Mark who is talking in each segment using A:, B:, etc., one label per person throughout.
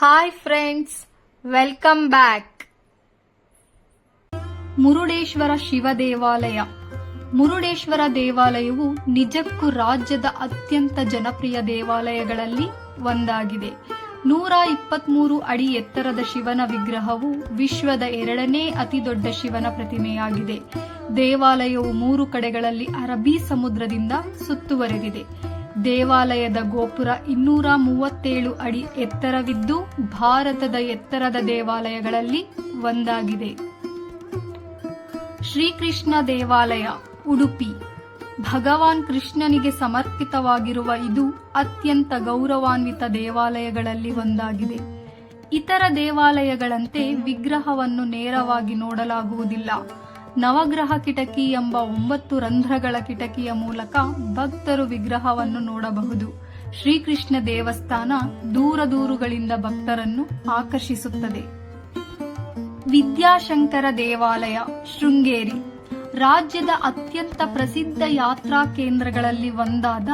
A: Hi friends welcome back Murudeshwara Shiva ದೇವಾಲಯ ಮುರುಡೇಶ್ವರ ದೇವಾಲಯವು ನಿಜಕ್ಕೂ ರಾಜ್ಯದ ಅತ್ಯಂತ ಜನಪ್ರಿಯ ದೇವಾಲಯಗಳಲ್ಲಿ ಒಂದಾಗಿದೆ. ನೂರ ಇಪ್ಪತ್ಮೂರು ಅಡಿ ಎತ್ತರದ ಶಿವನ ವಿಗ್ರಹವು ವಿಶ್ವದ ಎರಡನೇ ಅತಿ ದೊಡ್ಡ ಶಿವನ ಪ್ರತಿಮೆಯಾಗಿದೆ. ದೇವಾಲಯವು ಮೂರು ಕಡೆಗಳಲ್ಲಿ ಅರಬ್ಬಿ ಸಮುದ್ರದಿಂದ ಸುತ್ತುವರೆದಿದೆ. ದೇವಾಲಯದ ಗೋಪುರ ಇನ್ನೂರ ಮೂವತ್ತೇಳು ಅಡಿ ಎತ್ತರವಿದ್ದು ಭಾರತದ ಎತ್ತರದ ದೇವಾಲಯಗಳಲ್ಲಿ ಒಂದಾಗಿದೆ. ಶ್ರೀಕೃಷ್ಣ ದೇವಾಲಯ, ಉಡುಪಿ. ಭಗವಾನ್ ಕೃಷ್ಣನಿಗೆ ಸಮರ್ಪಿತವಾಗಿರುವ ಇದು ಅತ್ಯಂತ ಗೌರವಾನ್ವಿತ ದೇವಾಲಯಗಳಲ್ಲಿ ಒಂದಾಗಿದೆ. ಇತರ ದೇವಾಲಯಗಳಂತೆ ವಿಗ್ರಹವನ್ನು ನೇರವಾಗಿ ನೋಡಲಾಗುವುದಿಲ್ಲ. ನವಗ್ರಹ ಕಿಟಕಿ ಎಂಬ ಒಂಬತ್ತು ರಂಧ್ರಗಳ ಕಿಟಕಿಯ ಮೂಲಕ ಭಕ್ತರು ವಿಗ್ರಹವನ್ನು ನೋಡಬಹುದು. ಶ್ರೀಕೃಷ್ಣ ದೇವಸ್ಥಾನ ದೂರ ದೂರುಗಳಿಂದ ಭಕ್ತರನ್ನು ಆಕರ್ಷಿಸುತ್ತದೆ. ವಿದ್ಯಾಶಂಕರ ದೇವಾಲಯ, ಶೃಂಗೇರಿ. ರಾಜ್ಯದ ಅತ್ಯಂತ ಪ್ರಸಿದ್ಧ ಯಾತ್ರಾ ಕೇಂದ್ರಗಳಲ್ಲಿ ಒಂದಾದ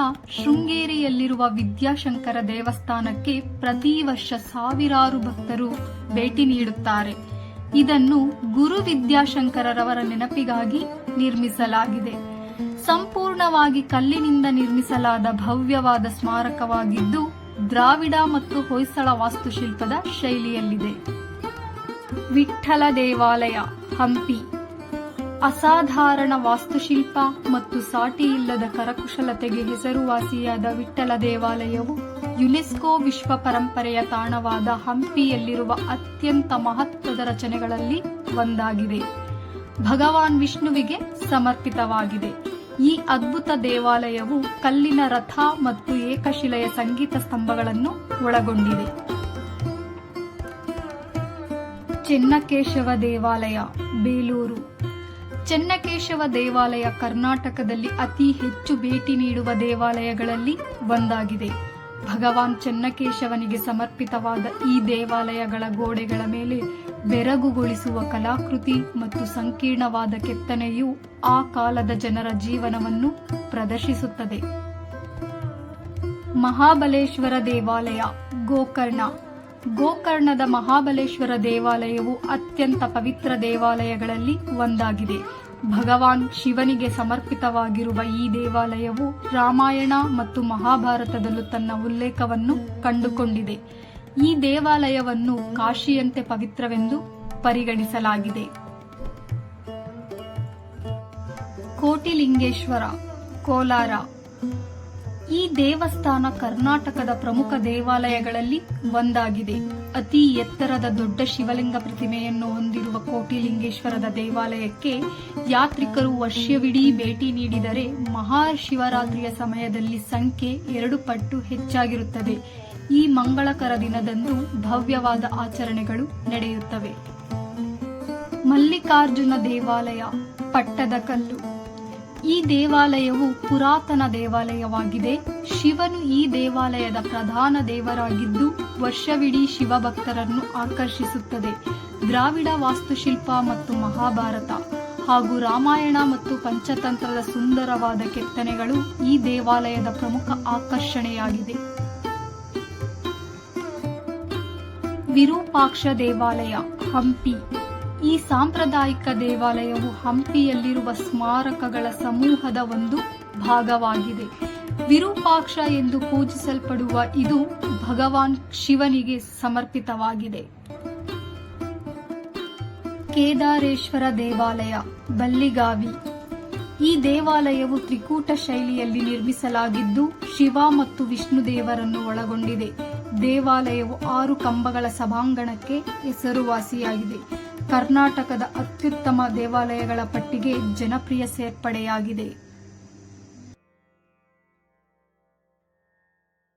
A: ಶೃಂಗೇರಿಯಲ್ಲಿರುವ ವಿದ್ಯಾಶಂಕರ ದೇವಸ್ಥಾನಕ್ಕೆ ಪ್ರತಿ ವರ್ಷ ಸಾವಿರಾರು ಭಕ್ತರು ಭೇಟಿ ನೀಡುತ್ತಾರೆ. ಇದನ್ನು ಗುರು ವಿದ್ಯಾಶಂಕರರವರ ನೆನಪಿಗಾಗಿ ನಿರ್ಮಿಸಲಾಗಿದೆ. ಸಂಪೂರ್ಣವಾಗಿ ಕಲ್ಲಿನಿಂದ ನಿರ್ಮಿಸಲಾದ ಭವ್ಯವಾದ ಸ್ಮಾರಕವಾಗಿದ್ದು, ದ್ರಾವಿಡ ಮತ್ತು ಹೊಯ್ಸಳ ವಾಸ್ತುಶಿಲ್ಪದ ಶೈಲಿಯಲ್ಲಿದೆ. ವಿಠ್ಠಲ ದೇವಾಲಯ, ಹಂಪಿ. ಅಸಾಧಾರಣ ವಾಸ್ತುಶಿಲ್ಪ ಮತ್ತು ಸಾಟಿ ಇಲ್ಲದ ಕರಕುಶಲತೆಗೆ ಹೆಸರುವಾಸಿಯಾದ ವಿಠ್ಠಲ ದೇವಾಲಯವು ಯುನೆಸ್ಕೋ ವಿಶ್ವ ಪರಂಪರೆಯ ತಾಣವಾದ ಹಂಪಿಯಲ್ಲಿರುವ ಅತ್ಯಂತ ಮಹತ್ವದ ರಚನೆಗಳಲ್ಲಿ ಒಂದಾಗಿದೆ. ಭಗವಾನ್ ವಿಷ್ಣುವಿಗೆ ಸಮರ್ಪಿತವಾಗಿದೆ. ಈ ಅದ್ಭುತ ದೇವಾಲಯವು ಕಲ್ಲಿನ ರಥ ಮತ್ತು ಏಕಶಿಲೆಯ ಸಂಗೀತ ಸ್ತಂಭಗಳನ್ನು ಒಳಗೊಂಡಿದೆ. ಚೆನ್ನಕೇಶವ ದೇವಾಲಯ, ಬೇಲೂರು. ಚೆನ್ನಕೇಶವ ದೇವಾಲಯ ಕರ್ನಾಟಕದಲ್ಲಿ ಅತಿ ಹೆಚ್ಚು ಭೇಟಿ ನೀಡುವ ದೇವಾಲಯಗಳಲ್ಲಿ ಒಂದಾಗಿದೆ. ಭಗವಾನ್ ಚೆನ್ನಕೇಶವನಿಗೆ ಸಮರ್ಪಿತವಾದ ಈ ದೇವಾಲಯಗಳ ಗೋಡೆಗಳ ಮೇಲೆ ಬೆರಗುಗೊಳಿಸುವ ಕಲಾಕೃತಿ ಮತ್ತು ಸಂಕೀರ್ಣವಾದ ಕೆತ್ತನೆಯು ಆ ಕಾಲದ ಜನರ ಜೀವನವನ್ನು ಪ್ರದರ್ಶಿಸುತ್ತದೆ. ಮಹಾಬಲೇಶ್ವರ ದೇವಾಲಯ ಗೋಕರ್ಣ. ಗೋಕರ್ಣದ ಮಹಾಬಲೇಶ್ವರ ದೇವಾಲಯವು ಅತ್ಯಂತ ಪವಿತ್ರ ದೇವಾಲಯಗಳಲ್ಲಿ ಒಂದಾಗಿದೆ. ಭಗವಾನ್ ಶಿವನಿಗೆ ಸಮರ್ಪಿತವಾಗಿರುವ ಈ ದೇವಾಲಯವು ರಾಮಾಯಣ ಮತ್ತು ಮಹಾಭಾರತದಲ್ಲೂ ತನ್ನ ಉಲ್ಲೇಖವನ್ನು ಕಂಡುಕೊಂಡಿದೆ. ಈ ದೇವಾಲಯವನ್ನು ಕಾಶಿಯಂತೆ ಪವಿತ್ರವೆಂದು ಪರಿಗಣಿಸಲಾಗಿದೆ. ಕೋಟಿಲಿಂಗೇಶ್ವರ, ಕೋಲಾರ ಈ ದೇವಸ್ಥಾನ ಕರ್ನಾಟಕದ ಪ್ರಮುಖ ದೇವಾಲಯಗಳಲ್ಲಿ ಒಂದಾಗಿದೆ. ಅತಿ ಎತ್ತರದ ದೊಡ್ಡ ಶಿವಲಿಂಗ ಪ್ರತಿಮೆಯನ್ನು ಹೊಂದಿರುವ ಕೋಟಿಲಿಂಗೇಶ್ವರದ ದೇವಾಲಯಕ್ಕೆ ಯಾತ್ರಿಕರು ವರ್ಷವಿಡೀ ಭೇಟಿ ನೀಡಿದರೆ ಮಹಾಶಿವರಾತ್ರಿಯ ಸಮಯದಲ್ಲಿ ಸಂಖ್ಯೆ ಎರಡು ಪಟ್ಟು ಹೆಚ್ಚಾಗಿರುತ್ತದೆ. ಈ ಮಂಗಳಕರ ದಿನದಂದು ಭವ್ಯವಾದ ಆಚರಣೆಗಳು ನಡೆಯುತ್ತವೆ. ಮಲ್ಲಿಕಾರ್ಜುನ ದೇವಾಲಯ, ಪಟ್ಟದಕಲ್ಲು. ಈ ದೇವಾಲಯವು ಪುರಾತನ ದೇವಾಲಯವಾಗಿದೆ. ಶಿವನು ಈ ದೇವಾಲಯದ ಪ್ರಧಾನ ದೇವರಾಗಿದ್ದು, ವರ್ಷವಿಡೀ ಶಿವಭಕ್ತರನ್ನು ಆಕರ್ಷಿಸುತ್ತದೆ. ದ್ರಾವಿಡ ವಾಸ್ತುಶಿಲ್ಪ ಮತ್ತು ಮಹಾಭಾರತ ಹಾಗೂ ರಾಮಾಯಣ ಮತ್ತು ಪಂಚತಂತ್ರದ ಸುಂದರವಾದ ಕೆತ್ತನೆಗಳು ಈ ದೇವಾಲಯದ ಪ್ರಮುಖ ಆಕರ್ಷಣೆಯಾಗಿದೆ. ವಿರೂಪಾಕ್ಷ ದೇವಾಲಯ, ಹಂಪಿ. ಈ ಸಾಂಪ್ರದಾಯಿಕ ದೇವಾಲಯವು ಹಂಪಿಯಲ್ಲಿರುವ ಸ್ಮಾರಕಗಳ ಸಮೂಹದ ಒಂದು ಭಾಗವಾಗಿದೆ. ವಿರೂಪಾಕ್ಷ ಎಂದು ಪೂಜಿಸಲ್ಪಡುವ ಇದು ಭಗವಾನ್ ಶಿವನಿಗೆ ಸಮರ್ಪಿತವಾಗಿದೆ. ಕೇದಾರೇಶ್ವರ ದೇವಾಲಯ, ಬಲ್ಲಿಗಾವಿ. ಈ ದೇವಾಲಯವು ತ್ರಿಕೂಟ ಶೈಲಿಯಲ್ಲಿ ನಿರ್ಮಿಸಲಾಗಿದ್ದು, ಶಿವ ಮತ್ತು ವಿಷ್ಣು ದೇವರನ್ನು ಒಳಗೊಂಡಿದೆ. ದೇವಾಲಯವು ಆರು ಕಂಬಗಳ ಸಭಾಂಗಣಕ್ಕೆ ಹೆಸರುವಾಸಿಯಾಗಿದೆ. ಕರ್ನಾಟಕದ ಅತ್ಯುತ್ತಮ ದೇವಾಲಯಗಳ ಪಟ್ಟಿಗೆ ಜನಪ್ರಿಯ ಸೇರ್ಪಡೆಯಾಗಿದೆ.